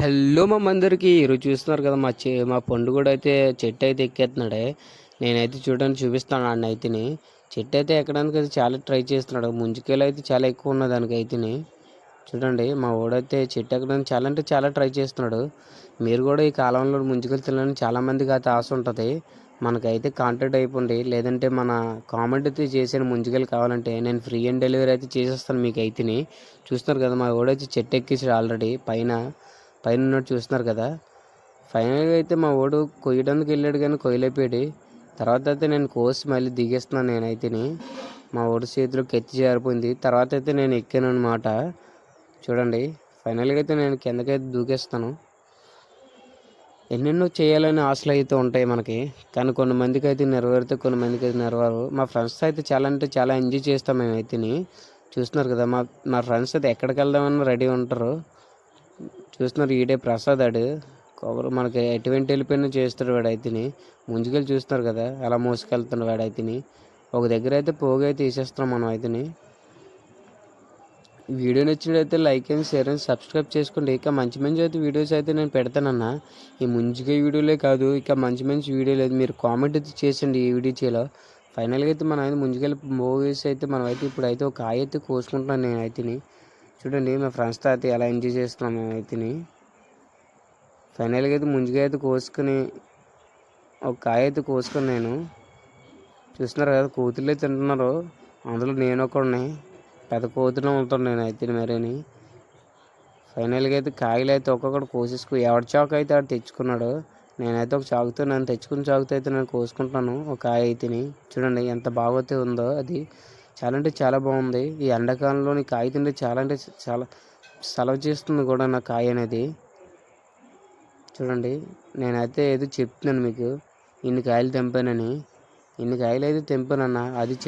Hello మా అందరికి ఈరోజు చూస్తున్నారు కదా మా చె మా పండు కూడా అయితే చెట్టు అయితే ఎక్కేస్తున్నాడే. నేనైతే చూడడానికి చూపిస్తాను ఆ నైతిని చెట్టు అయితే ఎక్కడానికి అయితే చాలా ట్రై చేస్తున్నాడు. ముంజుకేలు అయితే చాలా ఎక్కువ ఉన్నది దానికి అయితేని. చూడండి మా ఓడైతే చెట్టు ఎక్కడానికి చాలా అంటే చాలా ట్రై చేస్తున్నాడు. మీరు కూడా ఈ కాలంలో ముంచుకెళ్ళి తినాలని చాలామందికి అయితే ఆశ ఉంటుంది. మనకైతే కాంటాక్ట్ అయిపోండి. లేదంటే మన కామెంట్ అయితే చేసిన ముంజుకెళ్ళి కావాలంటే. నేను ఫ్రీ అండ్ డెలివరీ అయితే చేసేస్తాను మీకు అయితేని. చూస్తున్నారు కదా మా ఓడైతే చెట్టు ఎక్కేసాడు ఆల్రెడీ. పైన పైన ఉన్నట్టు చూస్తున్నారు కదా. ఫైనల్గా అయితే మా ఓడు కొయ్యడానికి వెళ్ళాడు కానీ కొయ్యలేపాడు తర్వాత అయితే నేను కోసి మళ్ళీ దిగేస్తున్నాను నేనైతేని. మా ఓడి చేతిలో కెత్తి జారిపోయింది. తర్వాత అయితే నేను ఎక్కాను అనమాట చూడండి ఫైనల్గా అయితే నేను కిందకైతే దూకేస్తాను. ఎన్నెన్నో చేయాలని ఆశలు అయితే ఉంటాయి మనకి. కానీ కొంతమందికి అయితే నెరవేరితే కొంతమందికి అయితే నెరవేరు మా ఫ్రెండ్స్ అయితే చాలా అంటే చాలా ఎంజాయ్ చేస్తాం మేమైతేని. చూస్తున్నారు కదా మా మా ఫ్రెండ్స్ అయితే ఎక్కడికి వెళ్దామని రెడీ ఉంటారు. చూస్తున్నారు ఈడే ప్రసాద్ ఆడు. కొబ్బరి మనకి ఎటువంటి వెళ్ళిపోయినా చేస్తాడు వాడు అయితేని. ముందుకెళ్ళి చూస్తున్నారు కదా అలా మోసుకెళ్తున్నాడు వాడు అయితేని. ఒక దగ్గర అయితే పోగు అయితే తీసేస్తున్నాం మనం అయితేని. వీడియో నచ్చినట్లయితే like and share and subscribe చేసుకోండి. ఇక మంచి మంచి అయితే వీడియోస్ అయితే నేను పెడతానన్న. ఈ ముంచుగా వీడియోలే కాదు ఇక మంచి మంచి వీడియోలు అయితే మీరు కామెంట్ అయితే చేసండి ఈ వీడియో చేయాలో. ఫైనల్గా అయితే మనం అయితే ముందుకెళ్ళి మూవీస్ అయితే మనం అయితే ఇప్పుడు అయితే ఒక కాయ అయితే కోసుకుంటున్నాను నేను అయితేని. చూడండి మా ఫ్రెండ్స్తో అయితే ఎలా ఎంజాయ్ చేస్తున్నాం మేము అయితేని ఫైనల్గా అయితే ముందుగా అయితే కోసుకుని ఒక కాయ అయితే కోసుకుని నేను. చూస్తున్నారు కదా కూతుర్లే తింటున్నారు. అందులో నేను ఒకడిని పెద్ద కోతులు ఉంటాను నేను అయితే మరేని. ఫైనల్గా అయితే కాయలు అయితే ఒక్కొక్కటి కోసేసుకు ఎవరి చాకు అయితే ఆడు తెచ్చుకున్నాడు నేనైతే ఒక చాకుతో నేను తెచ్చుకున్న చాకుతో అయితే నేను కోసుకుంటాను ఒక కాయ అయితేని. చూడండి ఎంత బాగోతే ఉందో అది. చాలా అంటే చాలా బాగుంది. ఈ ఎండాకాలంలోని కాయ తింటే చాలా అంటే చాలా సెలవు చేస్తుంది కూడా నా కాయ అనేది. చూడండి నేనైతే ఏదో చెప్తున్నాను మీకు. ఇన్ని కాయలు తెంపానని. ఇన్ని కాయలు అయితే తెంపానన్న అది చెప్